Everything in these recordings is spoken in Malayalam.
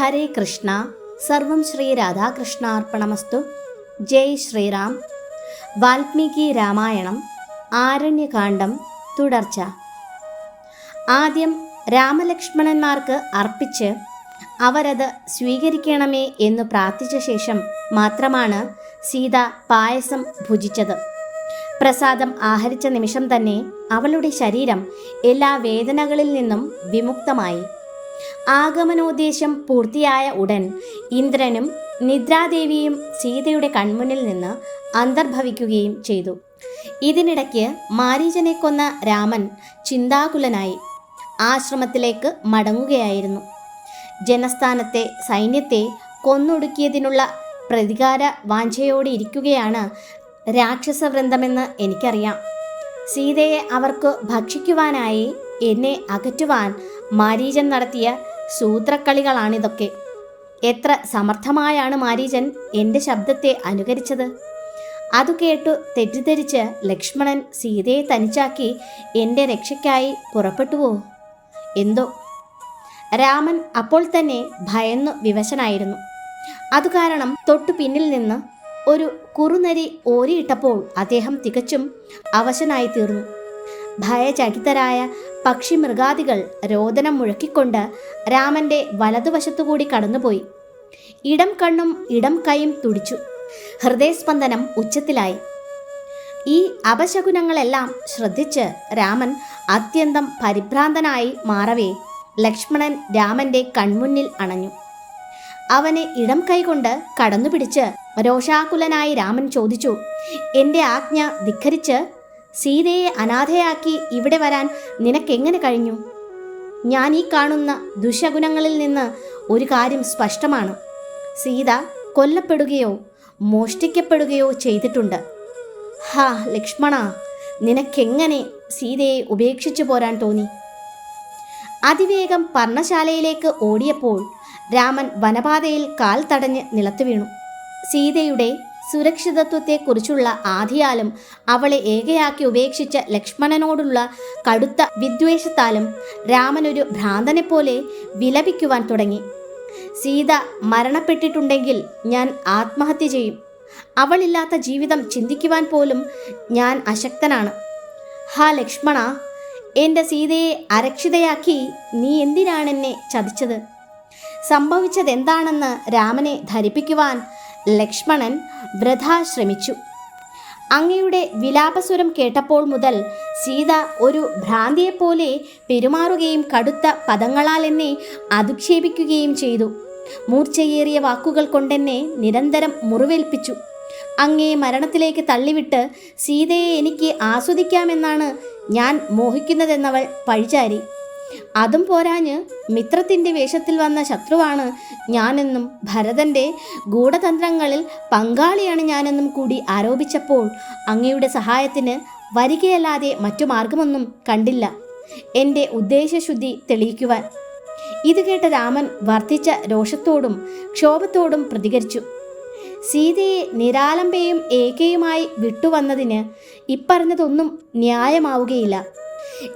ഹരേ കൃഷ്ണ. സർവം ശ്രീ രാധാകൃഷ്ണാർപ്പണമസ്തു. ജയ് ശ്രീറാം. വാൽമീകി രാമായണം. ആരണ്യകാന്ഡം. തുടർച്ച. ആദ്യം രാമലക്ഷ്മണന്മാർക്ക് അർപ്പിച്ച് അവരത് സ്വീകരിക്കണമേ എന്ന് പ്രാർത്ഥിച്ച ശേഷം മാത്രമാണ് സീത പായസം ഭുജിച്ചത്. പ്രസാദം ആഹരിച്ച നിമിഷം തന്നെ അവളുടെ ശരീരം എല്ലാ വേദനകളിൽ നിന്നും വിമുക്തമായി. ആഗമനോദ്ദേശം പൂർത്തിയായ ഉടൻ ഇന്ദ്രനും നിദ്രാദേവിയും സീതയുടെ കൺമുന്നിൽ നിന്ന് അന്തർഭവിക്കുകയും ചെയ്തു. ഇതിനിടയ്ക്ക് മാരീചനെ കൊന്ന രാമൻ ചിന്താകുലനായി ആശ്രമത്തിലേക്ക് മടങ്ങുകയായിരുന്നു. ജനസ്ഥാനത്തെ സൈന്യത്തെ കൊന്നൊടുക്കിയതിനുള്ള പ്രതികാര വാഞ്ചയോടെ ഇരിക്കുകയാണ് രാക്ഷസവൃന്ദമെന്ന് എനിക്കറിയാം. സീതയെ അവർക്ക് ഭക്ഷിക്കുവാനായി എന്നെ അകറ്റുവാൻ മാരീചൻ നടത്തിയ സൂത്രക്കളികളാണിതൊക്കെ. എത്ര സമർത്ഥമായാണ് മാരീചൻ എന്റെ ശബ്ദത്തെ അനുകരിച്ചത്. അതു കേട്ടു തെറ്റിദ്ധരിച്ച് ലക്ഷ്മണൻ സീതയെ തനിച്ചാക്കി എന്റെ രക്ഷയ്ക്കായി പുറപ്പെട്ടുവോ? എന്തോ? രാമൻ അപ്പോൾ തന്നെ ഭയന്നു വിവശനായിരുന്നു. അതു കാരണം തൊട്ടു പിന്നിൽ നിന്ന് ഒരു കുറുനരി ഓരിയിട്ടപ്പോൾ അദ്ദേഹം തികച്ചും അവശനായി തീർന്നു ഭയചകിതരായ പക്ഷിമൃഗാദികൾ രോദനം മുഴക്കിക്കൊണ്ട് രാമന്റെ വലതുവശത്തുകൂടി കടന്നുപോയി. ഇടം കണ്ണും ഇടം കൈയും തുടിച്ചു. ഹൃദയസ്പന്ദനം ഉച്ചത്തിലായി. ഈ അപശകുനങ്ങളെല്ലാം ശ്രദ്ധിച്ച് രാമൻ അത്യന്തം പരിഭ്രാന്തനായി മാറവേ ലക്ഷ്മണൻ രാമന്റെ കൺമുന്നിൽ അണഞ്ഞു. അവനെ ഇടം കൈകൊണ്ട് കടന്നുപിടിച്ച് രോഷാകുലനായി രാമൻ ചോദിച്ചു എന്റെ ആജ്ഞ ധിഖരിച്ച് സീതയെ അനാഥയാക്കി ഇവിടെ വരാൻ നിനക്കെങ്ങനെ കഴിഞ്ഞു? ഞാൻ ഈ കാണുന്ന ദുശഗുണങ്ങളിൽ നിന്ന് ഒരു കാര്യം സ്പഷ്ടമാണ്. സീത കൊല്ലപ്പെടുകയോ മോഷ്ടിക്കപ്പെടുകയോ ചെയ്തിട്ടുണ്ട്. ഹാ ലക്ഷ്മണ നിനക്കെങ്ങനെ സീതയെ ഉപേക്ഷിച്ചു പോരാൻ തോന്നി? അതിവേഗം പർണശാലയിലേക്ക് ഓടിയപ്പോൾ രാമൻ വനപാതയിൽ കാൽ തടഞ്ഞ് നിലത്തു വീണു. സീതയുടെ സുരക്ഷിതത്വത്തെക്കുറിച്ചുള്ള ആധിയാലും അവളെ ഏകയാക്കി ഉപേക്ഷിച്ച ലക്ഷ്മണനോടുള്ള കടുത്ത വിദ്വേഷത്താലും രാമനൊരു ഭ്രാന്തനെപ്പോലെ വിലപിക്കുവാൻ തുടങ്ങി. സീത മരണപ്പെട്ടിട്ടുണ്ടെങ്കിൽ ഞാൻ ആത്മഹത്യ ചെയ്യും. അവളില്ലാത്ത ജീവിതം ചിന്തിക്കുവാൻ പോലും ഞാൻ അശക്തനാണ്. ഹാ ലക്ഷ്മണ എന്റെ സീതയെ അരക്ഷിതയാക്കി നീ എന്തിനാണെന്നെ ചതിച്ചത്? സംഭവിച്ചതെന്താണെന്ന് രാമനെ ധരിപ്പിക്കുവാൻ ലക്ഷ്മണൻ വൃഥാ ശ്രമിച്ചു. അങ്ങയുടെ വിലാപസ്വരം കേട്ടപ്പോൾ മുതൽ സീത ഒരു ഭ്രാന്തിയെപ്പോലെ പെരുമാറുകയും കടുത്ത പദങ്ങളാൽ എന്നെ അധിക്ഷേപിക്കുകയും ചെയ്തു. മൂർച്ചയേറിയ വാക്കുകൾ കൊണ്ടെന്നെ നിരന്തരം മുറിവേൽപ്പിച്ചു. അങ്ങേ മരണത്തിലേക്ക് തള്ളിവിട്ട് സീതയെ എനിക്ക് ആസ്വദിക്കാമെന്നാണ് ഞാൻ മോഹിക്കുന്നതെന്നവൾ പഴിചാരി. അതും പോരാഞ്ഞ് മിത്രത്തിന്റെ വേഷത്തിൽ വന്ന ശത്രുവാണ് ഞാനെന്നും ഭരതന്റെ ഗൂഢതന്ത്രങ്ങളിൽ പങ്കാളിയാണ് ഞാനെന്നും കൂടി ആരോപിച്ചപ്പോൾ അങ്ങയുടെ സഹായത്തിന് വരികയല്ലാതെ മറ്റു മാർഗമൊന്നും കണ്ടില്ല. എന്റെ ഉദ്ദേശശുദ്ധി തെളിയിക്കുവാൻ. ഇത് കേട്ട രാമൻ വർദ്ധിച്ച രോഷത്തോടും ക്ഷോഭത്തോടും പ്രതികരിച്ചു. സീതയെ നിരാലംബയും ഏകയുമായി വിട്ടുവന്നതിന് ഇപ്പറഞ്ഞതൊന്നും ന്യായമാവുകയില്ല.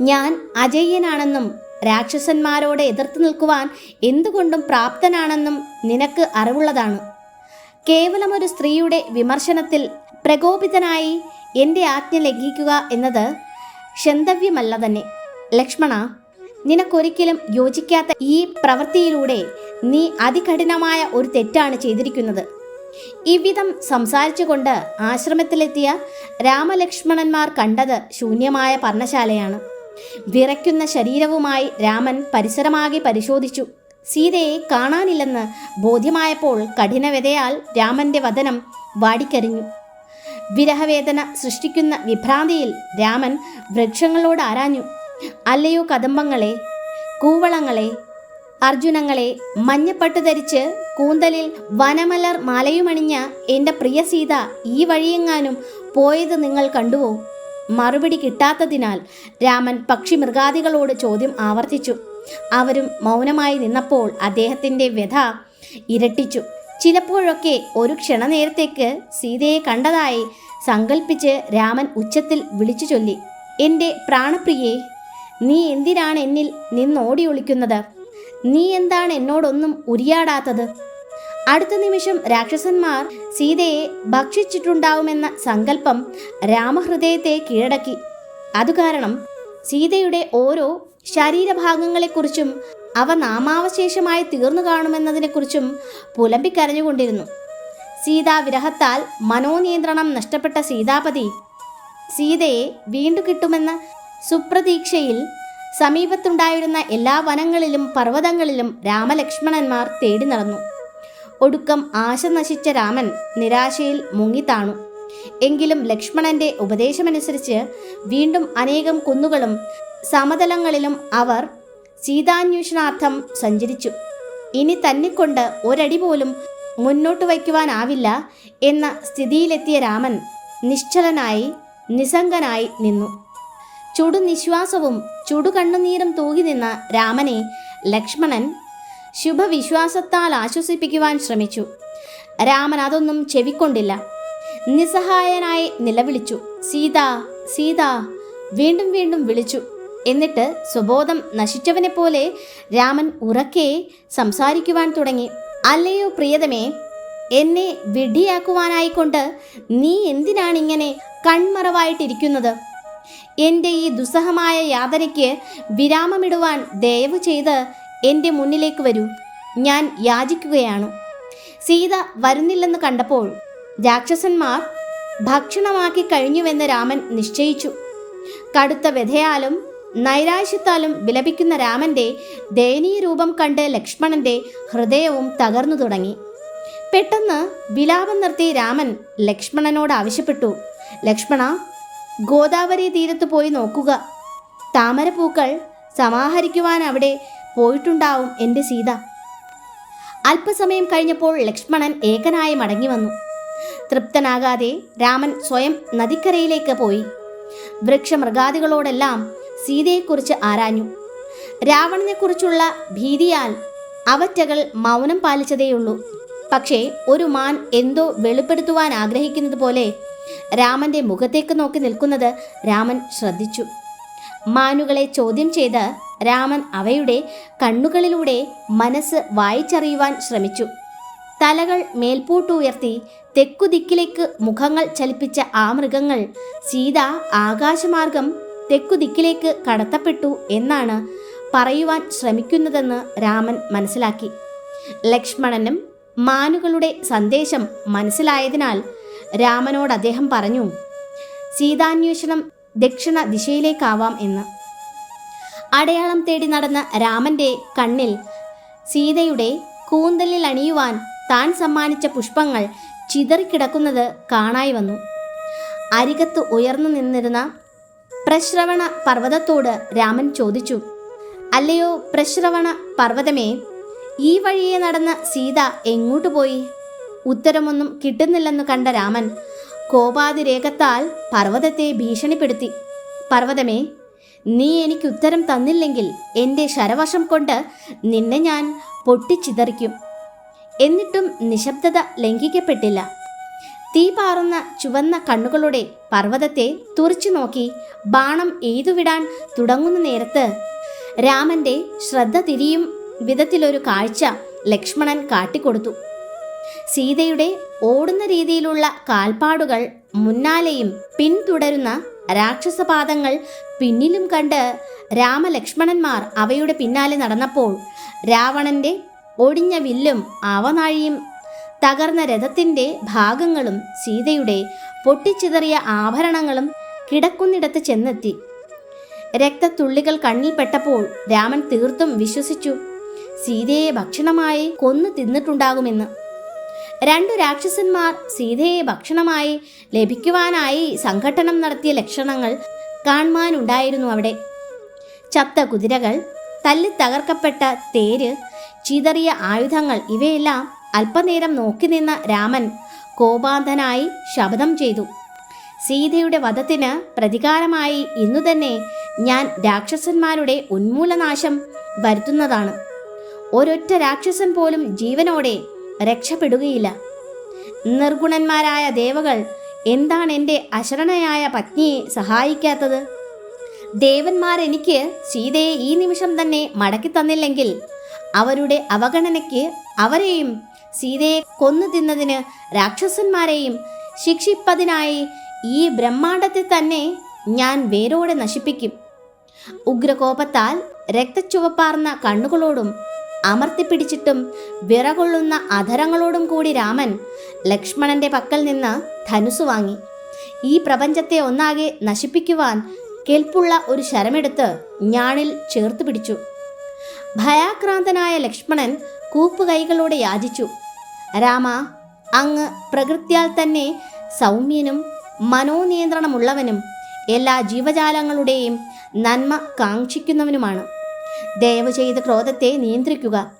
ഞാൻ അജയ്യനാണെന്നും രാക്ഷസന്മാരോട് എതിർത്ത് നിൽക്കുവാൻ എന്തുകൊണ്ടും പ്രാപ്തനാണെന്നും നിനക്ക് അറിവുള്ളതാണ്. കേവലം ഒരു സ്ത്രീയുടെ വിമർശനത്തിൽ പ്രകോപിതനായി എന്റെ ആജ്ഞ ലംഘിക്കുക എന്നത് ക്ഷന്തവ്യമല്ല തന്നെ. ലക്ഷ്മണ നിനക്കൊരിക്കലും യോജിക്കാത്ത ഈ പ്രവൃത്തിയിലൂടെ നീ അതികഠിനമായ ഒരു തെറ്റാണ് ചെയ്തിരിക്കുന്നത്. ഇവിധം സംസാരിച്ചുകൊണ്ട് ആശ്രമത്തിലെത്തിയ രാമലക്ഷ്മണന്മാർ കണ്ടത് ശൂന്യമായ പർണശാലയാണ്. വിറയ്ക്കുന്ന ശരീരവുമായി രാമൻ പരിസരമാകെ പരിശോധിച്ചു. സീതയെ കാണാനില്ലെന്ന് ബോധ്യമായപ്പോൾ കഠിനവ്യതയാൽ രാമന്റെ വദനം വാടിക്കരിഞ്ഞു. വിരഹവേദന സൃഷ്ടിക്കുന്ന വിഭ്രാന്തിയിൽ രാമൻ വൃക്ഷങ്ങളോട് ആരാഞ്ഞു. അല്ലയോ കദംബങ്ങളെ കൂവളങ്ങളെ അർജുനങ്ങളെ മഞ്ഞപ്പട്ട് ധരിച്ച് കൂന്തലിൽ വനമലർ മാലയുമണിഞ്ഞ എന്റെ പ്രിയ സീത ഈ വഴിയെങ്ങാനും പോയത് നിങ്ങൾ കണ്ടുവോ? മറുപടി കിട്ടാത്തതിനാൽ രാമൻ പക്ഷി മൃഗാദികളോട് ചോദ്യം ആവർത്തിച്ചു. അവരും മൗനമായി നിന്നപ്പോൾ അദ്ദേഹത്തിന്റെ വ്യഥ ഇരട്ടിച്ചു. ചിലപ്പോഴൊക്കെ ഒരു ക്ഷണനേരത്തേക്ക് സീതയെ കണ്ടതായി സങ്കൽപ്പിച്ച് രാമൻ ഉച്ചത്തിൽ വിളിച്ചു ചൊല്ലി. എന്റെ പ്രാണപ്രിയെ നീ എന്തിനാണ് എന്നിൽ നിന്നോടി ഒളിക്കുന്നത് നീ എന്താണ് എന്നോടൊന്നും ഉരിയാടാത്തത്? അടുത്ത നിമിഷം രാക്ഷസന്മാർ സീതയെ ഭക്ഷിച്ചിട്ടുണ്ടാവുമെന്ന സങ്കല്പം രാമഹൃദയത്തെ കീഴടക്കി. അതുകാരണം സീതയുടെ ഓരോ ശരീരഭാഗങ്ങളെക്കുറിച്ചും അവ നാമാവശേഷമായി തീർന്നു കാണുമെന്നതിനെക്കുറിച്ചും പുലമ്പിക്കരഞ്ഞുകൊണ്ടിരുന്നു. സീതാ വിരഹത്താൽ മനോനിയന്ത്രണം നഷ്ടപ്പെട്ട സീതാപതി സീതയെ വീണ്ടു കിട്ടുമെന്ന സുപ്രതീക്ഷയിൽ സമീപത്തുണ്ടായിരുന്ന എല്ലാ വനങ്ങളിലും പർവതങ്ങളിലും രാമലക്ഷ്മണന്മാർ തേടി നടന്നു. ഒടുക്കം ആശ നശിച്ച രാമൻ നിരാശയിൽ മുങ്ങിത്താണു. എങ്കിലും ലക്ഷ്മണന്റെ ഉപദേശമനുസരിച്ച് വീണ്ടും അനേകം കുന്നുകളും സമതലങ്ങളിലും അവർ സീതാന്വേഷണാർത്ഥം സഞ്ചരിച്ചു. ഇനി തന്നിക്കൊണ്ട് ഒരടി പോലും മുന്നോട്ട് വയ്ക്കുവാനാവില്ല എന്ന സ്ഥിതിയിലെത്തിയ രാമൻ നിശ്ചലനായി നിസ്സംഗനായി നിന്നു. ചുടുനിശ്വാസവും ചുടുകണ്ണുനീരും തൂകി നിന്ന രാമനെ ലക്ഷ്മണൻ ശുഭവിശ്വാസത്താൽ ആശ്വസിപ്പിക്കുവാൻ ശ്രമിച്ചു. രാമൻ അതൊന്നും ചെവിക്കൊണ്ടില്ല. നിസ്സഹായനായി നിലവിളിച്ചു. സീത സീത വീണ്ടും വീണ്ടും വിളിച്ചു. എന്നിട്ട് സ്വബോധം നശിച്ചവനെ പോലെ രാമൻ ഉറക്കെ സംസാരിക്കുവാൻ തുടങ്ങി. അല്ലയോ പ്രിയതമേ എന്നെ വിഡ്ഢിയാക്കുവാനായിക്കൊണ്ട് നീ എന്തിനാണിങ്ങനെ കൺമറവായിട്ടിരിക്കുന്നത്? എന്റെ ഈ ദുസ്സഹമായ യാതനയ്ക്ക് വിരാമമിടുവാൻ ദയവ് ചെയ്ത് എന്റെ മുന്നിലേക്ക് വരൂ. ഞാൻ യാചിക്കുകയാണ്. സീത വരുന്നില്ലെന്ന് കണ്ടപ്പോൾ രാക്ഷസന്മാർ ഭക്ഷണമാക്കി കഴിഞ്ഞുവെന്ന് രാമൻ നിശ്ചയിച്ചു. കടുത്ത വ്യഥയാലും നൈരാശ്യത്താലും വിലപിക്കുന്ന രാമന്റെ ദയനീയ രൂപം കണ്ട് ലക്ഷ്മണന്റെ ഹൃദയവും തകർന്നു തുടങ്ങി. പെട്ടെന്ന് വിലാപം നിർത്തി രാമൻ ലക്ഷ്മണനോട് ആവശ്യപ്പെട്ടു. ലക്ഷ്മണ ഗോദാവരി തീരത്ത് പോയി നോക്കുക. താമരപ്പൂക്കൾ സമാഹരിക്കുവാൻ അവിടെ പോയിട്ടുണ്ടാവും എന്റെ സീത. അല്പസമയം കഴിഞ്ഞപ്പോൾ ലക്ഷ്മണൻ ഏകനായി മടങ്ങി വന്നു. തൃപ്തനാകാതെ രാമൻ സ്വയം നദിക്കരയിലേക്ക് പോയി. വൃക്ഷമൃഗാദികളോടെല്ലാം സീതയെക്കുറിച്ച് ആരാഞ്ഞു. രാവണനെക്കുറിച്ചുള്ള ഭീതിയാൽ അവറ്റകൾ മൗനം പാലിച്ചതേയുള്ളൂ. പക്ഷേ ഒരു മാൻ എന്തോ വെളിപ്പെടുത്തുവാൻ ആഗ്രഹിക്കുന്നത് പോലെ രാമന്റെ മുഖത്തേക്ക് നോക്കി നിൽക്കുന്നത് രാമൻ ശ്രദ്ധിച്ചു. മാനുകളെ ചോദ്യം ചെയ്ത് രാമൻ അവയുടെ കണ്ണുകളിലൂടെ മനസ്സ് വായിച്ചറിയുവാൻ ശ്രമിച്ചു. തലകൾ മേൽപോട്ടുയർത്തി തെക്കുദിക്കിലേക്ക് മുഖങ്ങൾ ചലിപ്പിച്ച ആ മൃഗങ്ങൾ സീത ആകാശമാർഗം തെക്കുദിക്കിലേക്ക് കടത്തപ്പെട്ടു എന്നാണ് പറയുവാൻ ശ്രമിക്കുന്നതെന്ന് രാമൻ മനസ്സിലാക്കി. ലക്ഷ്മണനും മാനുകളുടെ സന്ദേശം മനസ്സിലായതിനാൽ രാമനോട് അദ്ദേഹം പറഞ്ഞു സീതാന്വേഷണം ദക്ഷിണ ദിശയിലേക്കാവാം എന്ന്. അടയാളം തേടി നടന്ന രാമന്റെ കണ്ണിൽ സീതയുടെ കൂന്തലിൽ അണിയുവാൻ താൻ സമ്മാനിച്ച പുഷ്പങ്ങൾ ചിതറിക്കിടക്കുന്നത് കാണായി വന്നു. അരികത്ത് ഉയർന്നു നിന്നിരുന്ന പ്രശ്രവണ പർവതത്തോട് രാമൻ ചോദിച്ചു അല്ലയോ പ്രശ്രവണ പർവതമേ ഈ വഴിയെ നടന്ന സീത എങ്ങോട്ട് പോയി? ഉത്തരമൊന്നും കിട്ടുന്നില്ലെന്ന് കണ്ട രാമൻ കോപാതിരേഖത്താൽ പർവതത്തെ ഭീഷണിപ്പെടുത്തി. പർവതമേ നീ എനിക്ക് ഉത്തരം തന്നില്ലെങ്കിൽ എന്റെ ശരവശം കൊണ്ട് നിന്നെ ഞാൻ പൊട്ടിച്ചിതറിക്കും. എന്നിട്ടും നിശബ്ദത ലംഘിക്കപ്പെട്ടില്ല. തീ പാറുന്ന ചുവന്ന കണ്ണുകളുടെ പർവതത്തെ തുറച്ചു നോക്കി ബാണം എയ്തുവിടാൻ തുടങ്ങുന്ന നേരത്ത് രാമന്റെ ശ്രദ്ധ തിരിയും വിധത്തിലൊരു കാഴ്ച ലക്ഷ്മണൻ കാട്ടിക്കൊടുത്തു. സീതയുടെ ഓടുന്ന രീതിയിലുള്ള കാൽപ്പാടുകൾ മുന്നാലെയും പിന്തുടരുന്ന രാക്ഷസപാദങ്ങൾ പിന്നിലും കണ്ട് രാമലക്ഷ്മണന്മാർ അവയുടെ പിന്നാലെ നടന്നപ്പോൾ രാവണന്റെ ഒടിഞ്ഞ വില്ലും ആവനാഴിയും തകർന്ന രഥത്തിന്റെ ഭാഗങ്ങളും സീതയുടെ പൊട്ടിച്ചിതറിയ ആഭരണങ്ങളും കിടക്കുന്നിടത്ത് ചെന്നെത്തി. രക്തത്തുള്ളികൾ കണ്ണിൽപ്പെട്ടപ്പോൾ രാമൻ തീർത്തും വിശ്വസിച്ചു. സീതയെ ഭക്ഷണമായി കൊന്നു തിന്നിട്ടുണ്ടാകുമെന്ന്. രണ്ടു രാക്ഷസന്മാർ സീതയെ ഭക്ഷണമായി ലഭിക്കുവാനായി സംഘട്ടനം നടത്തിയ ലക്ഷണങ്ങൾ കാണുവാനുണ്ടായിരുന്നു അവിടെ. ചത്ത കുതിരകൾ തല്ലി തകർക്കപ്പെട്ട തേര് ചീതറിയ ആയുധങ്ങൾ ഇവയെല്ലാം അല്പനേരം നോക്കി നിന്ന രാമൻ കോപാന്തനായി ശപഥം ചെയ്തു. സീതയുടെ വധത്തിന് പ്രതികാരമായി ഇന്നു തന്നെ ഞാൻ രാക്ഷസന്മാരുടെ ഉന്മൂലനാശം വരുത്തുന്നതാണ്. ഒരൊറ്റ രാക്ഷസൻ പോലും ജീവനോടെ രക്ഷപ്പെടുകയില്ല. നിർഗുണന്മാരായ ദേവകൾ എന്താണ് എന്റെ അശരണയായ പത്നിയെ സഹായിക്കാത്തത്? ദേവന്മാരെനിക്ക് സീതയെ ഈ നിമിഷം തന്നെ മടക്കി തന്നില്ലെങ്കിൽ അവരുടെ അവഗണനയ്ക്ക് അവരെയും സീതയെ കൊന്നു തിന്നതിന് രാക്ഷസന്മാരെയും ശിക്ഷിപ്പതിനായി ഈ ബ്രഹ്മാണ്ടത്തെ തന്നെ ഞാൻ വേരോടെ നശിപ്പിക്കും. ഉഗ്രകോപത്താൽ രക്തച്ചുവപ്പാർന്ന കണ്ണുകളോടും അമർത്തിപ്പിടിച്ചിട്ടും വിറകൊള്ളുന്ന അധരങ്ങളോടും കൂടി രാമൻ ലക്ഷ്മണന്റെ പക്കൽ നിന്ന് ധനുസ് വാങ്ങി. ഈ പ്രപഞ്ചത്തെ ഒന്നാകെ നശിപ്പിക്കുവാൻ കെൽപ്പുള്ള ഒരു ശരമെടുത്ത് ഞാണിൽ ചേർത്ത് പിടിച്ചു. ഭയാക്രാന്തനായ ലക്ഷ്മണൻ കൂപ്പുകൈകളോടെ യാചിച്ചു. രാമ അങ്ങ് പ്രകൃത്യാൽ തന്നെ സൗമ്യനും മനോനിയന്ത്രണമുള്ളവനും എല്ലാ ജീവജാലങ്ങളുടെയും നന്മ കാക്ഷിക്കുന്നവനുമാണ്. ദയവ് ചെയ്ത് ക്രോധത്തെ നിയന്ത്രിക്കുക.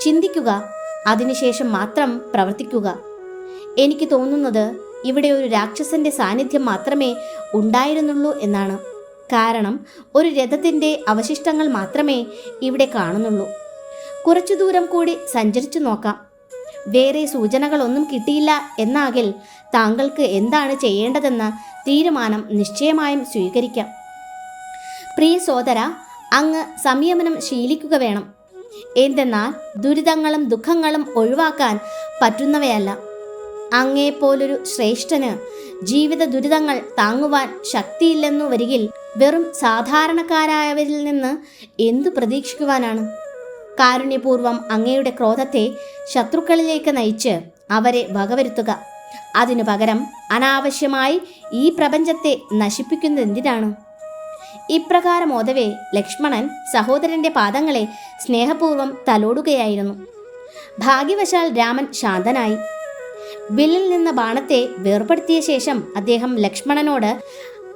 ചിന്തിക്കുക. അതിനുശേഷം മാത്രം പ്രവർത്തിക്കുക. എനിക്ക് തോന്നുന്നത് ഇവിടെ ഒരു രാക്ഷസന്റെ സാന്നിധ്യം മാത്രമേ ഉണ്ടായിരുന്നുള്ളൂ എന്നാണ്. കാരണം ഒരു രഥത്തിന്റെ അവശിഷ്ടങ്ങൾ മാത്രമേ ഇവിടെ കാണുന്നുള്ളൂ. കുറച്ചു ദൂരം കൂടി സഞ്ചരിച്ചു നോക്കാം. വേറെ സൂചനകളൊന്നും കിട്ടിയില്ല എന്നാകിൽ താങ്കൾക്ക് എന്താണ് ചെയ്യേണ്ടതെന്ന തീരുമാനം നിശ്ചയമായും സ്വീകരിക്കാം. പ്രിയ സോദര അങ്ങ് സംയമനം ശീലിക്കുക വേണം. എന്തെന്നാൽ ദുരിതങ്ങളും ദുഃഖങ്ങളും ഒഴിവാക്കാൻ പറ്റുന്നവയല്ല. അങ്ങേപ്പോലൊരു ശ്രേഷ്ഠന് ജീവിത ദുരിതങ്ങൾ താങ്ങുവാൻ ശക്തിയില്ലെന്നു വരികിൽ വെറും സാധാരണക്കാരായവരിൽ നിന്ന് എന്തു പ്രതീക്ഷിക്കുവാനാണ്? കാരുണ്യപൂർവം അങ്ങയുടെ ക്രോധത്തെ ശത്രുക്കളിലേക്ക് നയിച്ച് അവരെ വകവരുത്തുക. അതിനു പകരം അനാവശ്യമായി ഈ പ്രപഞ്ചത്തെ നശിപ്പിക്കുന്നതെന്തിനാണ്? ഇപ്രകാരം ഓതവേ ലക്ഷ്മണൻ സഹോദരന്റെ പാദങ്ങളെ സ്നേഹപൂർവം തലോടുകയായിരുന്നു. ഭാഗ്യവശാൽ രാമൻ ശാന്തനായി. വില്ലിൽ നിന്ന ബാണത്തെ വേർപ്പെടുത്തിയ ശേഷം അദ്ദേഹം ലക്ഷ്മണനോട്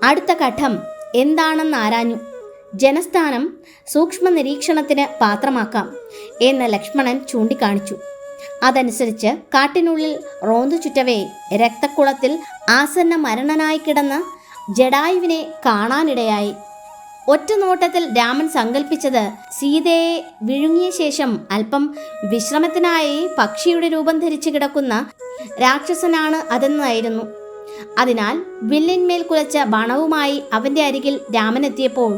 അടുത്ത ഘട്ടം എന്താണെന്ന് ആരാഞ്ഞു? ജനസ്ഥാനം സൂക്ഷ്മ നിരീക്ഷണത്തിന് പാത്രമാക്കാം എന്ന് ലക്ഷ്മണൻ ചൂണ്ടിക്കാണിച്ചു. അതനുസരിച്ച് കാട്ടിനുള്ളിൽ റോന്തു ചുറ്റവേ രക്തക്കുളത്തിൽ ആസന്ന മരണനായി കിടന്ന ജഡായുവിനെ കാണാനിടയായി. ഒറ്റ നോട്ടത്തിൽ രാമൻ സങ്കല്പിച്ചത് സീതയെ വിഴുങ്ങിയ ശേഷം അല്പം വിശ്രമത്തിനായി പക്ഷിയുടെ രൂപം ധരിച്ചു കിടക്കുന്ന രാക്ഷസനാണ് അതെന്നായിരുന്നു. അതിനാൽ വില്ലിന്മേൽ കുലച്ച ബാണവുമായി അവന്റെ അരികിൽ രാമൻ എത്തിയപ്പോൾ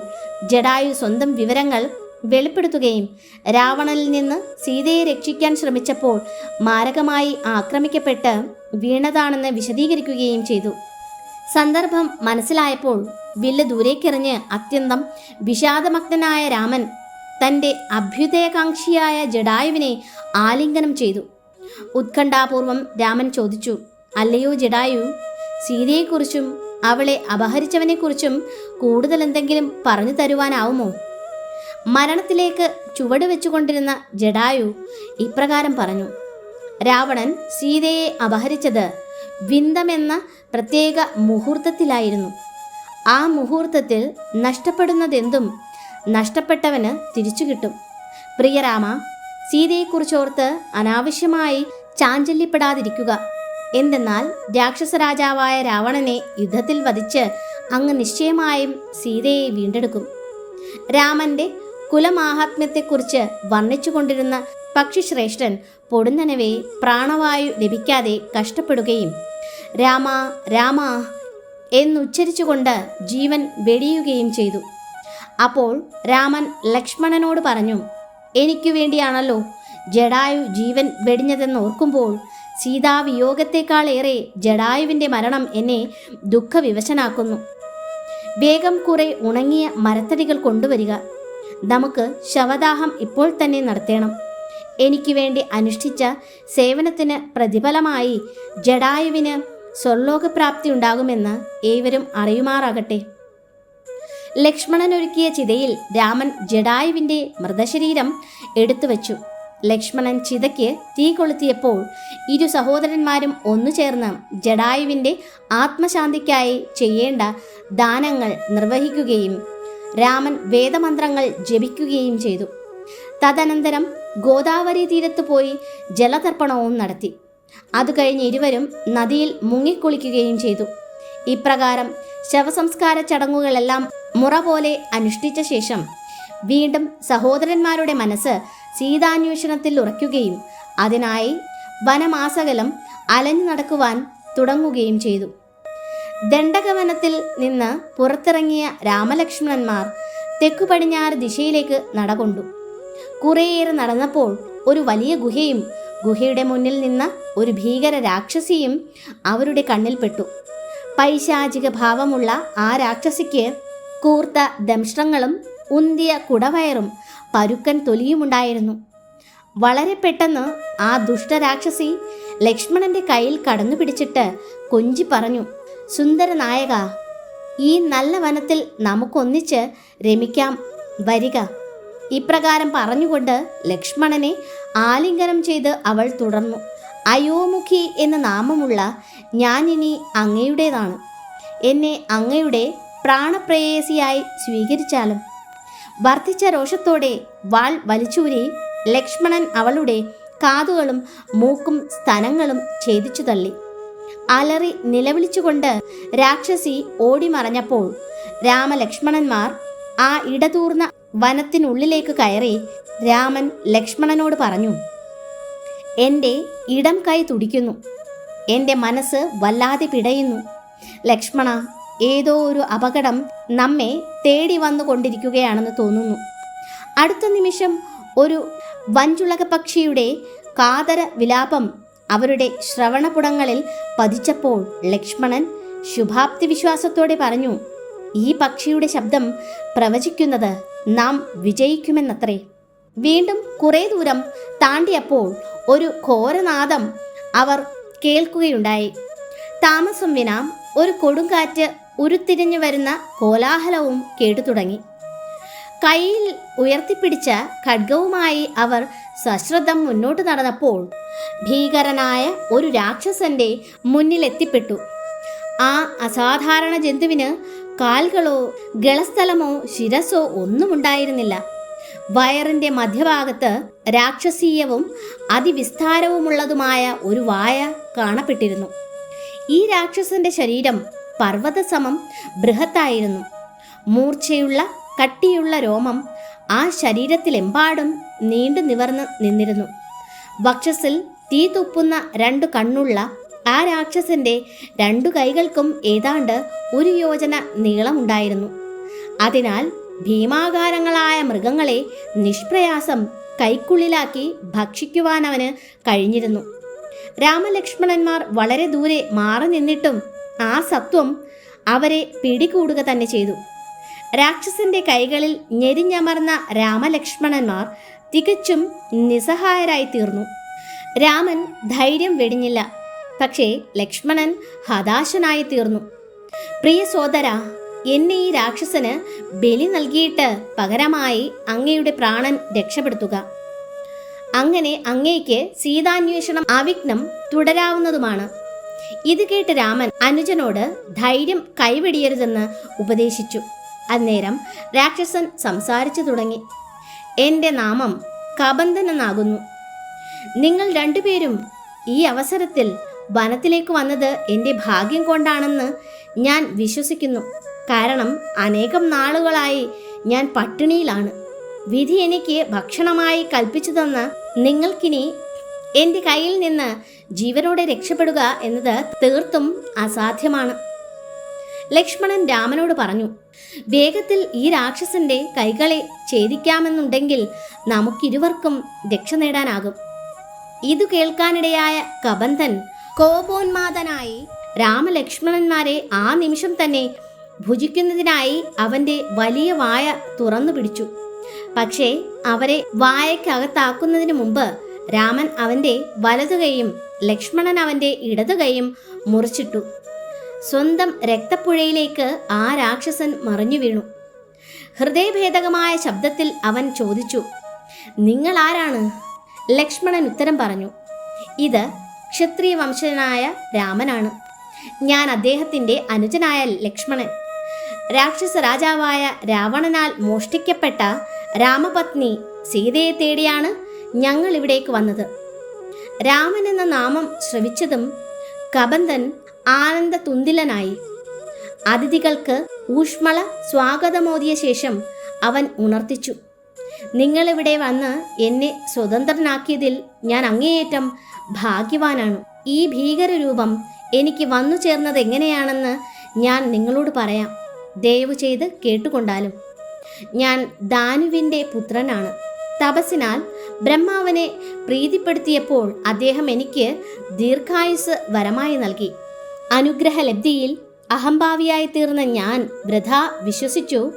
ജഡായു സ്വന്തം വിവരങ്ങൾ വെളിപ്പെടുത്തുകയും രാവണനിൽ നിന്ന് സീതയെ രക്ഷിക്കാൻ ശ്രമിച്ചപ്പോൾ മാരകമായി ആക്രമിക്കപ്പെട്ട് വീണതാണെന്ന് വിശദീകരിക്കുകയും ചെയ്തു. സന്ദർഭം മനസ്സിലായപ്പോൾ വില്ല് ദൂരേക്കെറിഞ്ഞ് അത്യന്തം വിഷാദമഗ്നനായ രാമൻ തന്റെ അഭ്യുദയകാംക്ഷിയായ ജഡായുവിനെ ആലിംഗനം ചെയ്തു. ഉത്കണ്ഠാപൂർവം രാമൻ ചോദിച്ചു അല്ലയോ ജഡായു സീതയെക്കുറിച്ചും അവളെ അപഹരിച്ചവനെക്കുറിച്ചും കൂടുതൽ എന്തെങ്കിലും പറഞ്ഞു തരുവാനാവുമോ? മരണത്തിലേക്ക് ചുവട് വെച്ചുകൊണ്ടിരുന്ന ജഡായു ഇപ്രകാരം പറഞ്ഞു രാവണൻ സീതയെ അപഹരിച്ചത് വിന്തമെന്ന പ്രത്യേക മുഹൂർത്തത്തിലായിരുന്നു. ആ മുഹൂർത്തത്തിൽ നഷ്ടപ്പെടുന്നതെന്തും നഷ്ടപ്പെട്ടവന് തിരിച്ചു കിട്ടും. പ്രിയരാമ സീതയെക്കുറിച്ചോർത്ത് അനാവശ്യമായി ചാഞ്ചല്യപ്പെടാതിരിക്കുക. എന്തെന്നാൽ രാക്ഷസ രാജാവായ രാവണനെ യുദ്ധത്തിൽ വധിച്ച് അങ്ങ് നിശ്ചയമായും സീതയെ വീണ്ടെടുക്കും. രാമന്റെ കുലമാഹാത്മ്യത്തെക്കുറിച്ച് വർണിച്ചുകൊണ്ടിരുന്ന പക്ഷിശ്രേഷ്ഠൻ പൊടുന്നനവേ പ്രാണവായു ലഭിക്കാതെ കഷ്ടപ്പെടുകയും രാമ രാമ എന്നുച്ചരിച്ചുകൊണ്ട് ജീവൻ വെടിയുകയും ചെയ്തു. അപ്പോൾ രാമൻ ലക്ഷ്മണനോട് പറഞ്ഞു എനിക്കു വേണ്ടിയാണല്ലോ ജഡായു ജീവൻ വെടിഞ്ഞതെന്ന് ഓർക്കുമ്പോൾ സീതാവിയോഗത്തെക്കാളേറെ ജഡായുവിന്റെ മരണം എന്നെ ദുഃഖവിവശനാക്കുന്നു. വേഗം കുറെ ഉണങ്ങിയ മരത്തടികൾ കൊണ്ടുവരിക. നമുക്ക് ശവദാഹം ഇപ്പോൾ തന്നെ നടത്തണം. എനിക്ക് വേണ്ടി അനുഷ്ഠിച്ച സേവനത്തിന് പ്രതിഫലമായി ജഡായുവിന് സ്വർലോകപ്രാപ്തി ഉണ്ടാകുമെന്ന് ഏവരും അറിയുമാറാകട്ടെ. ലക്ഷ്മണൻ ഒരുക്കിയ ചിതയിൽ രാമൻ ജഡായുവിന്റെ മൃതശരീരം എടുത്തു വച്ചു ലക്ഷ്മണൻ ചിതയ്ക്ക് തീ കൊളുത്തിയപ്പോൾ ഇരു സഹോദരന്മാരും ഒന്നു ചേർന്ന് ജഡായുവിന്റെ ആത്മശാന്തിക്കായി ചെയ്യേണ്ട ദാനങ്ങൾ നിർവഹിക്കുകയും രാമൻ വേദമന്ത്രങ്ങൾ ജപിക്കുകയും ചെയ്തു. തദനന്തരം ഗോദാവരി തീരത്ത് പോയി ജലതർപ്പണവും നടത്തി. അത് കഴിഞ്ഞ് ഇരുവരും നദിയിൽ മുങ്ങിക്കുളിക്കുകയും ചെയ്തു. ഇപ്രകാരം ശവസംസ്കാര ചടങ്ങുകളെല്ലാം മുറ പോലെ അനുഷ്ഠിച്ച ശേഷം വീണ്ടും സഹോദരന്മാരുടെ മനസ്സ് സീതാന്വേഷണത്തിൽ ഉറയ്ക്കുകയും അതിനായി വനമാസകലം അലഞ്ഞു നടക്കുവാൻ തുടങ്ങുകയും ചെയ്തു. ദണ്ഡകവനത്തിൽ നിന്ന് പുറത്തിറങ്ങിയ രാമലക്ഷ്മണന്മാർ തെക്കു പടിഞ്ഞാറ് ദിശയിലേക്ക് നടകൊണ്ടു. കുറേയേറെ നടന്നപ്പോൾ ഒരു വലിയ ഗുഹയും ഗുഹയുടെ മുന്നിൽ നിന്ന ഒരു ഭീകര രാക്ഷസിയും അവരുടെ കണ്ണിൽപ്പെട്ടു പൈശാചിക ഭാവമുള്ള ആ രാക്ഷസിക്ക് കൂർത്ത ദംഷ്ട്രങ്ങളും ഉന്തിയ കുടവയറും പരുക്കൻ തൊലിയുമുണ്ടായിരുന്നു. വളരെ പെട്ടെന്ന് ആ ദുഷ്ടരാക്ഷസി ലക്ഷ്മണന്റെ കയ്യിൽ കടന്നു പിടിച്ചിട്ട് കൊഞ്ചി പറഞ്ഞു സുന്ദര നായക ഈ നല്ല വനത്തിൽ നമുക്കൊന്നിച്ച് രമിക്കാം വരിക. ഇപ്രകാരം പറഞ്ഞുകൊണ്ട് ലക്ഷ്മണനെ ആലിംഗനം ചെയ്ത് അവൾ തുടർന്നു. അയോമുഖി എന്ന നാമമുള്ള ഞാനിനി അങ്ങയുടേതാണ്. എന്നെ അങ്ങയുടെ പ്രാണപ്രേയസിയായി സ്വീകരിച്ചാലും. വർദ്ധിച്ച രോഷത്തോടെ വാൾ വലിച്ചൂരി ലക്ഷ്മണൻ അവളുടെ കാതുകളും മൂക്കും സ്തനങ്ങളും ഛേദിച്ചു തള്ളി. അലറി നിലവിളിച്ചുകൊണ്ട് രാക്ഷസി ഓടിമറഞ്ഞപ്പോൾ രാമലക്ഷ്മണന്മാർ ആ ഇടതൂർന്ന വനത്തിനുള്ളിലേക്ക് കയറി രാമൻ ലക്ഷ്മണനോട് പറഞ്ഞു എന്റെ ഇടം കൈ തുടിക്കുന്നു. എന്റെ മനസ്സ് വല്ലാതെ പിടയുന്നു. ലക്ഷ്മണ ഏതോ ഒരു അപകടം നമ്മെ തേടി വന്നുകൊണ്ടിരിക്കുകയാണെന്ന് തോന്നുന്നു. അടുത്ത നിമിഷം ഒരു വഞ്ചുളക പക്ഷിയുടെ കാതര വിലാപം അവരുടെ ശ്രവണപുടങ്ങളിൽ പതിച്ചപ്പോൾ ലക്ഷ്മണൻ ശുഭാപ്തി വിശ്വാസത്തോടെ പറഞ്ഞു ഈ പക്ഷിയുടെ ശബ്ദം പ്രവചിക്കുന്നത് നാം വിജയിക്കുമെന്നത്രേ. വീണ്ടും കുറേ ദൂരം താണ്ടിയപ്പോൾ ഒരു ഘോരനാദം അവർ കേൾക്കുകയുണ്ടായി. താമസം വിനാം ഒരു കൊടുങ്കാറ്റ് ഉരുത്തിരിഞ്ഞു വരുന്ന കോലാഹലവും കേട്ടു തുടങ്ങി. കയ്യിൽ ഉയർത്തിപ്പിടിച്ച ഖഡ്ഗവുമായി അവർ സശ്രദ്ധം മുന്നോട്ട് നടന്നപ്പോൾ ഭീകരനായ ഒരു രാക്ഷസന്റെ മുന്നിലെത്തിപ്പെട്ടു. ആ അസാധാരണ ജന്തുവിന് കാൽകളോ ഗളസ്ഥലമോ ശിരസോ ഒന്നും ഉണ്ടായിരുന്നില്ല വയറിന്റെ മധ്യഭാഗത്ത് രാക്ഷസീയവും അതിവിസ്താരവുമുള്ളതുമായ ഒരു വായ കാണപ്പെട്ടിരുന്നു. ഈ രാക്ഷസന്റെ ശരീരം പർവതസമം ബൃഹത്തായിരുന്നു. മൂർച്ചയുള്ള കട്ടിയുള്ള രോമം ആ ശരീരത്തിലെമ്പാടും നീണ്ടു നിവർന്ന് നിന്നിരുന്നു. വക്ഷസിൽ തീ തുപ്പുന്ന രണ്ടു കണ്ണുള്ള ആ രാക്ഷസന്റെ രണ്ടു കൈകൾക്കും ഏതാണ്ട് ഒരു യോജന നീളമുണ്ടായിരുന്നു. അതിനാൽ ഭീമാകാരങ്ങളായ മൃഗങ്ങളെ നിഷ്പ്രയാസം കൈക്കുള്ളിലാക്കി ഭക്ഷിക്കുവാനവന് കഴിഞ്ഞിരുന്നു. രാമലക്ഷ്മണന്മാർ വളരെ ദൂരെ മാറി നിന്നിട്ടും ആ സത്വം അവരെ പിടികൂടുക തന്നെ ചെയ്തു. രാക്ഷസന്റെ കൈകളിൽ ഞെരിഞ്ഞമർന്ന രാമലക്ഷ്മണന്മാർ തികച്ചും നിസ്സഹായരായി തീർന്നു രാമൻ ധൈര്യം വെടിഞ്ഞില്ല. പക്ഷേ ലക്ഷ്മണൻ ഹതാശനായി തീർന്നു. പ്രിയ സോദര എന്നെ ഈ രാക്ഷസന് ബലി നൽകിയിട്ട് പകരമായി അങ്ങയുടെ പ്രാണൻ രക്ഷപ്പെടുത്തുക. അങ്ങനെ അങ്ങയ്ക്ക് സീതാന്വേഷണം അവിഘ്നം തുടരാവുന്നതുമാണ്. ഇത് കേട്ട് രാമൻ അനുജനോട് ധൈര്യം കൈവെടിയരുതെന്ന് ഉപദേശിച്ചു. അന്നേരം രാക്ഷസൻ സംസാരിച്ചു തുടങ്ങി. എന്റെ നാമം കബന്ധനെന്നാകുന്നു നിങ്ങൾ രണ്ടുപേരും ഈ അവസരത്തിൽ വനത്തിലേക്ക് വന്നത് എന്റെ ഭാഗ്യം കൊണ്ടാണെന്ന് ഞാൻ വിശ്വസിക്കുന്നു. കാരണം അനേകം നാളുകളായി ഞാൻ പട്ടിണിയിലാണ്. വിധി എനിക്ക് ഭക്ഷണമായി കൽപ്പിച്ചു തന്ന നിങ്ങൾക്കിനി എന്റെ കയ്യിൽ നിന്ന് ജീവനോടെ രക്ഷപ്പെടുക എന്നത് തീർത്തും അസാധ്യമാണ്. ലക്ഷ്മണൻ രാമനോട് പറഞ്ഞു വേഗത്തിൽ ഈ രാക്ഷസന്റെ കൈകളെ ഛേദിക്കാമെന്നുണ്ടെങ്കിൽ നമുക്കിരുവർക്കും രക്ഷ നേടാനാകും. ഇതു കേൾക്കാനിടയായ കബന്ധൻ കോപോന്മാദനായി രാമലക്ഷ്മണന്മാരെ ആ നിമിഷം തന്നെ ഭുജിക്കുന്നതിനായി അവന്റെ വലിയ വായ തുറന്നു പിടിച്ചു. പക്ഷേ അവരെ വായക്കകത്താക്കുന്നതിന് മുമ്പ് രാമൻ അവന്റെ വലതുകൈയും ലക്ഷ്മണൻ അവന്റെ ഇടതുകൈയും മുറിച്ചിട്ടു. സ്വന്തം രക്തപ്പുഴയിലേക്ക് ആ രാക്ഷസൻ മറിഞ്ഞു വീണു. ഹൃദയഭേദകമായ ശബ്ദത്തിൽ അവൻ ചോദിച്ചു നിങ്ങൾ ആരാണ് ലക്ഷ്മണൻ ഉത്തരം പറഞ്ഞു ഇത് ക്ഷത്രിയ വംശജനായ രാമനാണ്. ഞാൻ അദ്ദേഹത്തിന്റെ അനുജനായ ലക്ഷ്മണൻ. രാക്ഷസ രാജാവായ രാവണനാൽ മോഷ്ടിക്കപ്പെട്ട രാമപത്നി സീതയെ തേടിയാണ് ഞങ്ങൾ ഇവിടേക്ക് വന്നത്. രാമൻ എന്ന നാമം ശ്രവിച്ചതും കബന്ധൻ ആനന്ദ തുന്തിലനായി അതിഥികൾക്ക് ഊഷ്മള സ്വാഗതമോദിയ ശേഷം അവൻ ഉണർത്തിച്ചു. നിങ്ങളിവിടെ വന്ന് എന്നെ സ്വതന്ത്രനാക്കിയതിൽ ഞാൻ അങ്ങേയറ്റം ഭാഗ്യവാനാണ്. ഈ ഭീകരരൂപം എനിക്ക് വന്നു ചേർന്നത് എങ്ങനെയാണെന്ന് ഞാൻ നിങ്ങളോട് പറയാം. ദയവ് ചെയ്ത് കേട്ടുകൊണ്ടാലും. ഞാൻ ദാനുവിന്റെ പുത്രനാണ്. തപസ്സിനാൽ ബ്രഹ്മാവനെ പ്രീതിപ്പെടുത്തിയപ്പോൾ അദ്ദേഹം എനിക്ക് ദീർഘായുസ് വരമായി നൽകി. അനുഗ്രഹലബ്ധിയിൽ അഹംഭാവിയായി തീർന്ന ഞാൻ വൃഥ വിശ്വസിച്ചു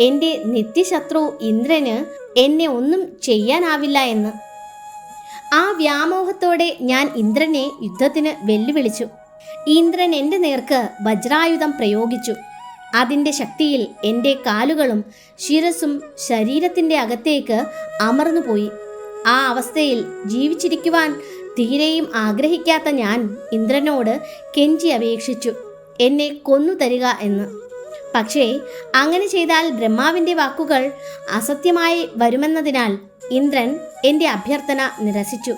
എന്റെ നിത്യശത്രു ഇന്ദ്രന് എന്നെ ഒന്നും ചെയ്യാനാവില്ല എന്ന്. ആ വ്യാമോഹത്തോടെ ഞാൻ ഇന്ദ്രനെ യുദ്ധത്തിന് വെല്ലുവിളിച്ചു. ഇന്ദ്രൻ എന്റെ നേർക്ക് വജ്രായുധം പ്രയോഗിച്ചു. അതിന്റെ ശക്തിയിൽ എന്റെ കാലുകളും ശിരസും ശരീരത്തിന്റെ അകത്തേക്ക് അമർന്നുപോയി ആ അവസ്ഥയിൽ ജീവിച്ചിരിക്കുവാൻ തീരെയും ആഗ്രഹിക്കാത്ത ഞാൻ ഇന്ദ്രനോട് കെഞ്ചി അപേക്ഷിച്ചു. എന്നെ കൊന്നു തരിക എന്ന്. പക്ഷേ അങ്ങനെ ചെയ്താൽ ബ്രഹ്മാവിന്റെ വാക്കുകൾ അസത്യമായി വരുമെന്നതിനാൽ ഇന്ദ്രൻ എന്റെ അഭ്യർത്ഥന നിരസിച്ചു.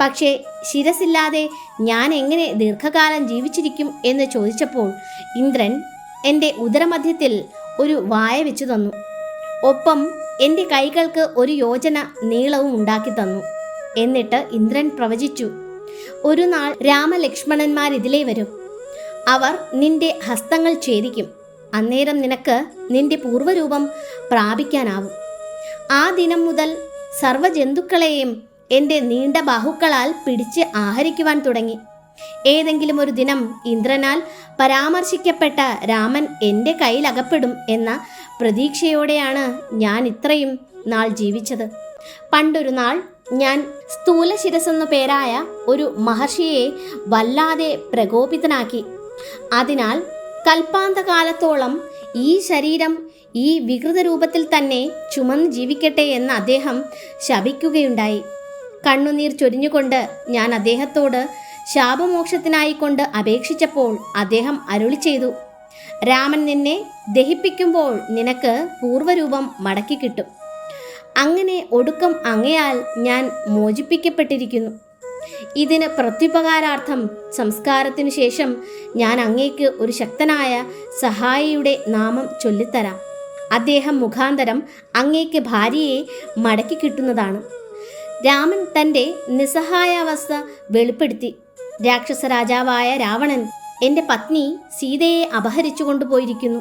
പക്ഷേ ശിരസില്ലാതെ ഞാൻ എങ്ങനെ ദീർഘകാലം ജീവിച്ചിരിക്കും എന്ന് ചോദിച്ചപ്പോൾ ഇന്ദ്രൻ എന്റെ ഉദരമധ്യത്തിൽ ഒരു വായ വെച്ചു തന്നു. ഒപ്പം എന്റെ കൈകൾക്ക് ഒരു യോജന നീളവും ഉണ്ടാക്കി തന്നു. എന്നിട്ട് ഇന്ദ്രൻ പ്രവചിച്ചു ഒരു നാൾ രാമലക്ഷ്മണന്മാരിതിലേ വരും. അവർ നിന്റെ ഹസ്തങ്ങൾ ഛേദിക്കും. അന്നേരം നിനക്ക് നിന്റെ പൂർവരൂപം പ്രാപിക്കാനാവും. ആ ദിനം മുതൽ സർവ സർവജന്തുക്കളെയും എന്റെ നീണ്ട ബാഹുക്കളാൽ പിടിച്ച് ആഹരിക്കുവാൻ തുടങ്ങി. ഏതെങ്കിലും ഒരു ദിനം ഇന്ദ്രനാൽ പരാമർശിക്കപ്പെട്ട രാമൻ എന്റെ കയ്യിൽ അകപ്പെടും എന്ന പ്രതീക്ഷയോടെയാണ് ഞാൻ ഇത്രയും നാൾ ജീവിച്ചത്. പണ്ടൊരു നാൾ ഞാൻ സ്ഥൂല ശിരസെന്നു പേരായ ഒരു മഹർഷിയെ വല്ലാതെ പ്രകോപിതനാക്കി. അതിനാൽ കൽപ്പാന്തകാലത്തോളം ഈ ശരീരം ഈ വികൃത രൂപത്തിൽ തന്നെ ചുമന്ന് ജീവിക്കട്ടെ എന്ന് അദ്ദേഹം ശപിക്കുകയുണ്ടായി. കണ്ണുനീർ ചൊരിഞ്ഞുകൊണ്ട് ഞാൻ അദ്ദേഹത്തോട് ശാപമോക്ഷത്തിനായിക്കൊണ്ട് അപേക്ഷിച്ചപ്പോൾ അദ്ദേഹം അരുളി ചെയ്തു രാമൻ നിന്നെ ദഹിപ്പിക്കുമ്പോൾ നിനക്ക് പൂർവരൂപം മടക്കി കിട്ടും. അങ്ങനെ ഒടുക്കം അങ്ങയാൽ ഞാൻ മോചിപ്പിക്കപ്പെട്ടിരിക്കുന്നു. ഇതിന് പ്രത്യുപകാരാർത്ഥം സംസ്കാരത്തിനു ശേഷം ഞാൻ അങ്ങേക്ക് ഒരു ശക്തനായ സഹായിയുടെ നാമം ചൊല്ലിത്തരാം. അദ്ദേഹം മുഖാന്തരം അങ്ങേക്ക് ഭാര്യയെ മടക്കി കിട്ടുന്നതാണ്. രാമൻ തന്റെ നിസ്സഹായാവസ്ഥ വെളിപ്പെടുത്തി. രാക്ഷസ രാജാവായ രാവണൻ എന്റെ പത്നി സീതയെ അപഹരിച്ചു കൊണ്ടുപോയിരിക്കുന്നു.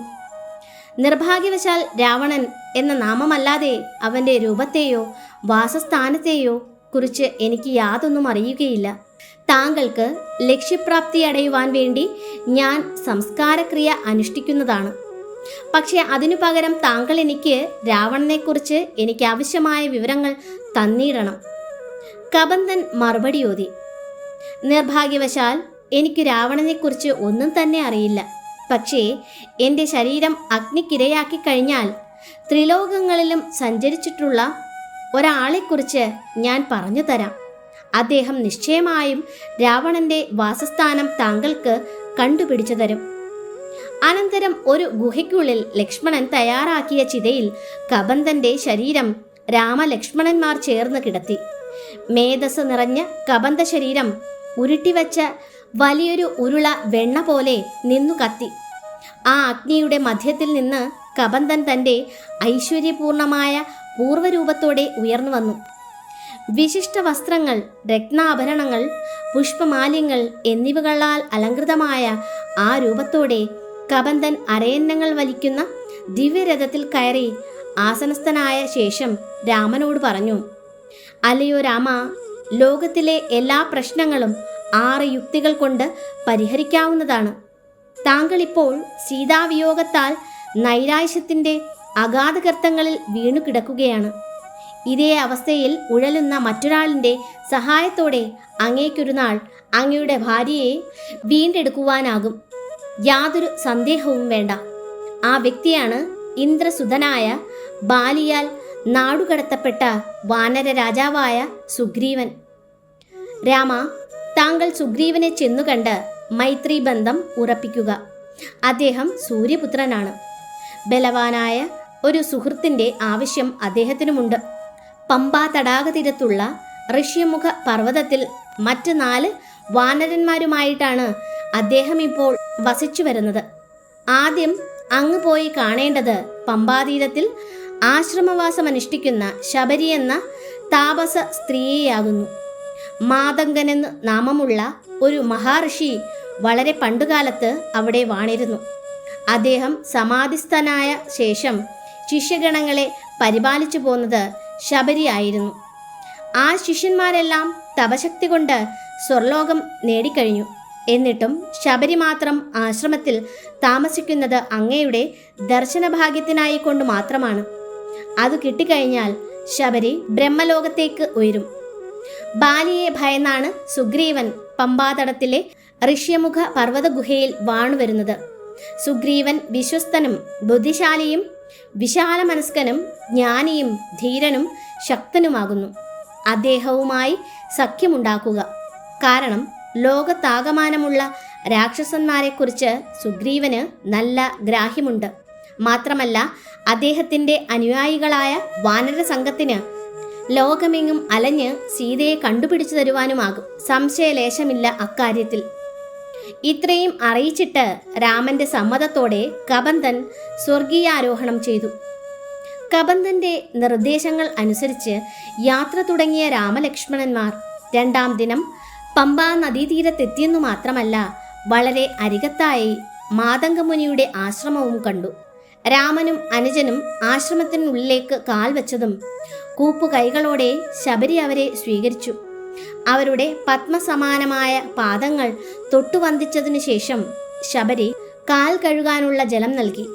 നിർഭാഗ്യവശാൽ രാവണൻ എന്ന നാമമല്ലാതെ അവന്റെ രൂപത്തെയോ വാസസ്ഥാനത്തെയോ കുറിച്ച് എനിക്ക് യാതൊന്നും അറിയുകയില്ല. താങ്കൾക്ക് ലക്ഷ്യപ്രാപ്തി അടയുവാൻ വേണ്ടി ഞാൻ സംസ്കാരക്രിയ അനുഷ്ഠിക്കുന്നതാണ്. പക്ഷേ അതിനു പകരം താങ്കൾ എനിക്ക് രാവണനെക്കുറിച്ച് എനിക്ക് ആവശ്യമായ വിവരങ്ങൾ തന്നിടണം. കബന്ധൻ മറുപടി ഓതി നിർഭാഗ്യവശാൽ എനിക്ക് രാവണനെക്കുറിച്ച് ഒന്നും തന്നെ അറിയില്ല. പക്ഷേ എന്റെ ശരീരം അഗ്നിക്കിരയാക്കി കഴിഞ്ഞാൽ ത്രിലോകങ്ങളിലും സഞ്ചരിച്ചിട്ടുള്ള ഒരാളെക്കുറിച്ച് ഞാൻ പറഞ്ഞു തരാം. അദ്ദേഹം നിശ്ചയമായും രാവണന്റെ വാസസ്ഥാനം താങ്കൾക്ക് കണ്ടുപിടിച്ചു തരും. അനന്തരം ഒരു ഗുഹയ്ക്കുള്ളിൽ ലക്ഷ്മണൻ തയ്യാറാക്കിയ ചിതയിൽ കബന്ധന്റെ ശരീരം രാമലക്ഷ്മണന്മാർ ചേർന്ന് കിടത്തി. മേധസ് നിറഞ്ഞ കബന്ധ ശരീരം ഉരുട്ടിവച്ച വലിയൊരു ഉരുള വെണ്ണ പോലെ നിന്നു കത്തി. ആ അഗ്നിയുടെ മധ്യത്തിൽ നിന്ന് കബന്ധൻ തന്റെ ഐശ്വര്യപൂർണമായ പൂർവരൂപത്തോടെ ഉയർന്നു വന്നു. വിശിഷ്ട വസ്ത്രങ്ങൾ രത്നാഭരണങ്ങൾ പുഷ്പമാലിന്യങ്ങൾ എന്നിവകളാൽ അലങ്കൃതമായ ആ രൂപത്തോടെ കബന്ധൻ അരയന്നങ്ങൾ വലിക്കുന്ന ദിവ്യരഥത്തിൽ കയറി ആസനസ്ഥനായ ശേഷം രാമനോട് പറഞ്ഞു അല്ലയോ രാമ ലോകത്തിലെ എല്ലാ പ്രശ്നങ്ങളും ആറ് യുക്തികൾ കൊണ്ട് പരിഹരിക്കാവുന്നതാണ്. താങ്കളിപ്പോൾ സീതാവിയോഗത്താൽ നൈരാശ്യത്തിന്റെ അഗാധഗർത്തങ്ങളിൽ വീണു കിടക്കുകയാണ് ഇതേ അവസ്ഥയിൽ ഉഴലുന്ന മറ്റൊരാളിന്റെ സഹായത്തോടെ അങ്ങേക്കൊരു നാൾ അങ്ങയുടെ ഭാര്യയെ വീണ്ടെടുക്കുവാനാകും. യാതൊരു സന്ദേഹവും വേണ്ട. ആ വ്യക്തിയാണ് ഇന്ദ്രസുതനായ ബാലിയാൽ നാടുകടത്തപ്പെട്ട വാനര രാജാവായ സുഗ്രീവൻ. രാമ താങ്കൾ സുഗ്രീവനെ ചെന്നുകണ്ട് മൈത്രി ബന്ധം ഉറപ്പിക്കുക. അദ്ദേഹം സൂര്യപുത്രനാണ്. ബലവാനായ ഒരു സുഹൃത്തിന്റെ ആവശ്യം അദ്ദേഹത്തിനുമുണ്ട്. പമ്പാ തടാകതീരത്തുള്ള ഋഷ്യമുഖ പർവതത്തിൽ മറ്റ് നാല് വാനരന്മാരുമായിട്ടാണ് അദ്ദേഹം ഇപ്പോൾ വസിച്ചു വരുന്നത്. ആദ്യം അങ്ങ് പോയി കാണേണ്ടത് പമ്പാതീരത്തിൽ ആശ്രമവാസം അനുഷ്ഠിക്കുന്ന ശബരി എന്ന താപസ സ്ത്രീയെയാകുന്നു. മാതങ്കനെന്ന് നാമമുള്ള ഒരു മഹാഋഷി വളരെ പണ്ടുകാലത്ത് അവിടെ വാണിരുന്നു. അദ്ദേഹം സമാധിസ്ഥനായ ശേഷം ശിഷ്യഗണങ്ങളെ പരിപാലിച്ചു പോന്നത് ശബരിയായിരുന്നു ആ ശിഷ്യന്മാരെല്ലാം തപശക്തി കൊണ്ട് സ്വർലോകം നേടിക്കഴിഞ്ഞു. എന്നിട്ടും ശബരി മാത്രം ആശ്രമത്തിൽ താമസിക്കുന്നത് അങ്ങയുടെ ദർശനഭാഗ്യത്തിനായി കൊണ്ട് മാത്രമാണ്. അത് കിട്ടിക്കഴിഞ്ഞാൽ ശബരി ബ്രഹ്മലോകത്തേക്ക് ഉയരും. ബാലിയെ ഭയന്നാണ് സുഗ്രീവൻ പമ്പാതടത്തിലെ ഋഷ്യമുഖ പർവത ഗുഹയിൽ വാണുവരുന്നത്. സുഗ്രീവൻ വിശ്വസ്തനും ബുദ്ധിശാലിയും വിശാലമനസ്കനും ജ്ഞാനിയും ധീരനും ശക്തനുമാകുന്നു. അദ്ദേഹവുമായി സഖ്യമുണ്ടാക്കുക. കാരണം ലോകത്താകമാനമുള്ള രാക്ഷസന്മാരെക്കുറിച്ച് സുഗ്രീവന് നല്ല ഗ്രാഹ്യമുണ്ട്. മാത്രമല്ല അദ്ദേഹത്തിന്റെ അനുയായികളായ വാനര സംഘത്തിന് ലോകമെങ്ങും അലഞ്ഞ് സീതയെ കണ്ടുപിടിച്ചു തരുവാനുമാകും. സംശയലേശമില്ല അക്കാര്യത്തിൽ. ഇത്രയും അറിയിച്ചിട്ട് രാമന്റെ സമ്മതത്തോടെ കബന്ധൻ സ്വർഗീയാരോഹണം ചെയ്തു. കബന്ധന്റെ നിർദ്ദേശങ്ങൾ അനുസരിച്ച് യാത്ര തുടങ്ങിയ രാമലക്ഷ്മണന്മാർ രണ്ടാം ദിനം പമ്പാ നദീതീരത്തെത്തിയെന്നു മാത്രമല്ല വളരെ അരികത്തായി മാതംഗമുനിയുടെ ആശ്രമവും കണ്ടു. രാമനും അനുജനും ആശ്രമത്തിനുള്ളിലേക്ക് കാൽ വെച്ചതും കൂപ്പുകൈകളോടെ ശബരി അവരെ സ്വീകരിച്ചു. അവരുടെ പത്മസമാനമായ പാദങ്ങൾ തൊട്ടുവന്ദിച്ചതിനു ശേഷം ശബരി കാൽ കഴുകാനുള്ള ജലം നൽകി.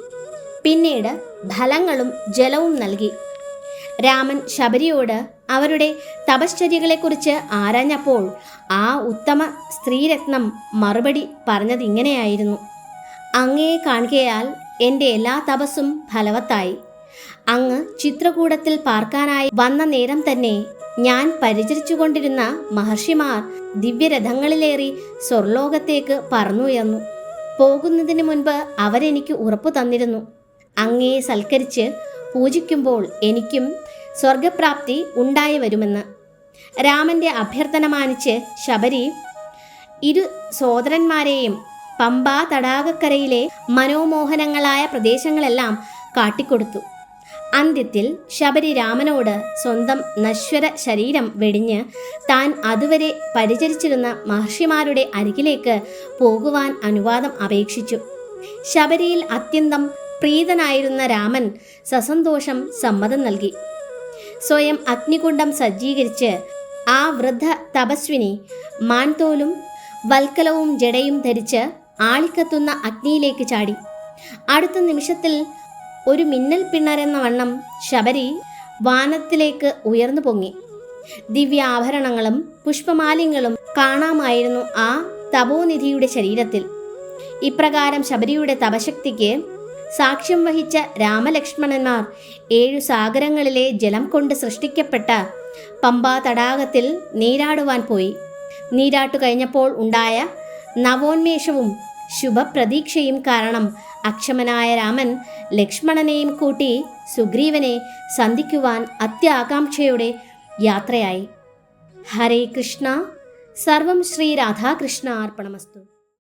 പിന്നീട് ഫലങ്ങളും ജലവും നൽകി. രാമൻ ശബരിയോട് അവരുടെ തപശ്ചര്യകളെക്കുറിച്ച് ആരാഞ്ഞപ്പോൾ ആ ഉത്തമ സ്ത്രീരത്നം മറുപടി പറഞ്ഞത് ഇങ്ങനെയായിരുന്നു. അങ്ങയെ കാണുകയാൽ എന്റെ എല്ലാ തപസ്സും ഫലവത്തായി. അങ്ങ് ചിത്രകൂടത്തിൽ പാർക്കാനായി വന്ന നേരം തന്നെ ഞാൻ പരിചരിച്ചുകൊണ്ടിരുന്ന മഹർഷിമാർ ദിവ്യരഥങ്ങളിലേറി സ്വർലോകത്തേക്ക് പറന്നുയർന്നു. പോകുന്നതിന് മുൻപ് അവരെനിക്ക് ഉറപ്പു തന്നിരുന്നു. അങ്ങേ സൽക്കരിച്ച് പൂജിക്കുമ്പോൾ എനിക്കും സ്വർഗപ്രാപ്തി ഉണ്ടായി വരുമെന്ന്. രാമന്റെ അഭ്യർത്ഥന മാനിച്ച് ശബരി ഇരു സോദരന്മാരെയും പമ്പാ തടാകക്കരയിലെ മനോമോഹനങ്ങളായ പ്രദേശങ്ങളെല്ലാം കാട്ടിക്കൊടുത്തു. അന്ത്യത്തിൽ ശബരി രാമനോട് സ്വന്തം നശ്വര ശരീരം വെടിഞ്ഞ് താൻ അതുവരെ പരിചരിച്ചിരുന്ന മഹർഷിമാരുടെ അരികിലേക്ക് പോകുവാൻ അനുവാദം അപേക്ഷിച്ചു. ശബരിയിൽ അത്യന്തം പ്രീതനായിരുന്ന രാമൻ സസന്തോഷം സമ്മതം നൽകി. സ്വയം അഗ്നികുണ്ഡം സജ്ജീകരിച്ച് ആ വൃദ്ധ തപസ്വിനി മാൻതോലും വൽക്കലവും ജടയും ധരിച്ച് ആളിക്കത്തുന്ന അഗ്നിയിലേക്ക് ചാടി. അടുത്ത നിമിഷത്തിൽ ഒരു മിന്നൽ പിണരെന്ന വണ്ണം ശബരി വാനത്തിലേക്ക് ഉയർന്നു പൊങ്ങി. ദിവ്യാഭരണങ്ങളും പുഷ്പമാലിന്യങ്ങളും കാണാമായിരുന്നു ആ തപോനിധിയുടെ ശരീരത്തിൽ. ഇപ്രകാരം ശബരിയുടെ തപശക്തിക്ക് സാക്ഷ്യം വഹിച്ച രാമലക്ഷ്മണന്മാർ ഏഴു സാഗരങ്ങളിലെ ജലം കൊണ്ട് സൃഷ്ടിക്കപ്പെട്ട പമ്പാ തടാകത്തിൽ നീരാടുവാൻ പോയി. നീരാട്ടു കഴിഞ്ഞപ്പോൾ ഉണ്ടായ നവോന്മേഷവും ശുഭപ്രതീക്ഷയും കാരണം അക്ഷമനായ രാമൻ ലക്ഷ്മണനെയും കൂട്ടി സുഗ്രീവനെ സന്ധിക്കുവാൻ അത്യാകാംക്ഷയോടെ യാത്രയായി. ഹരേ കൃഷ്ണ. സർവം ശ്രീ രാധാകൃഷ്ണ അർപ്പണമസ്തു.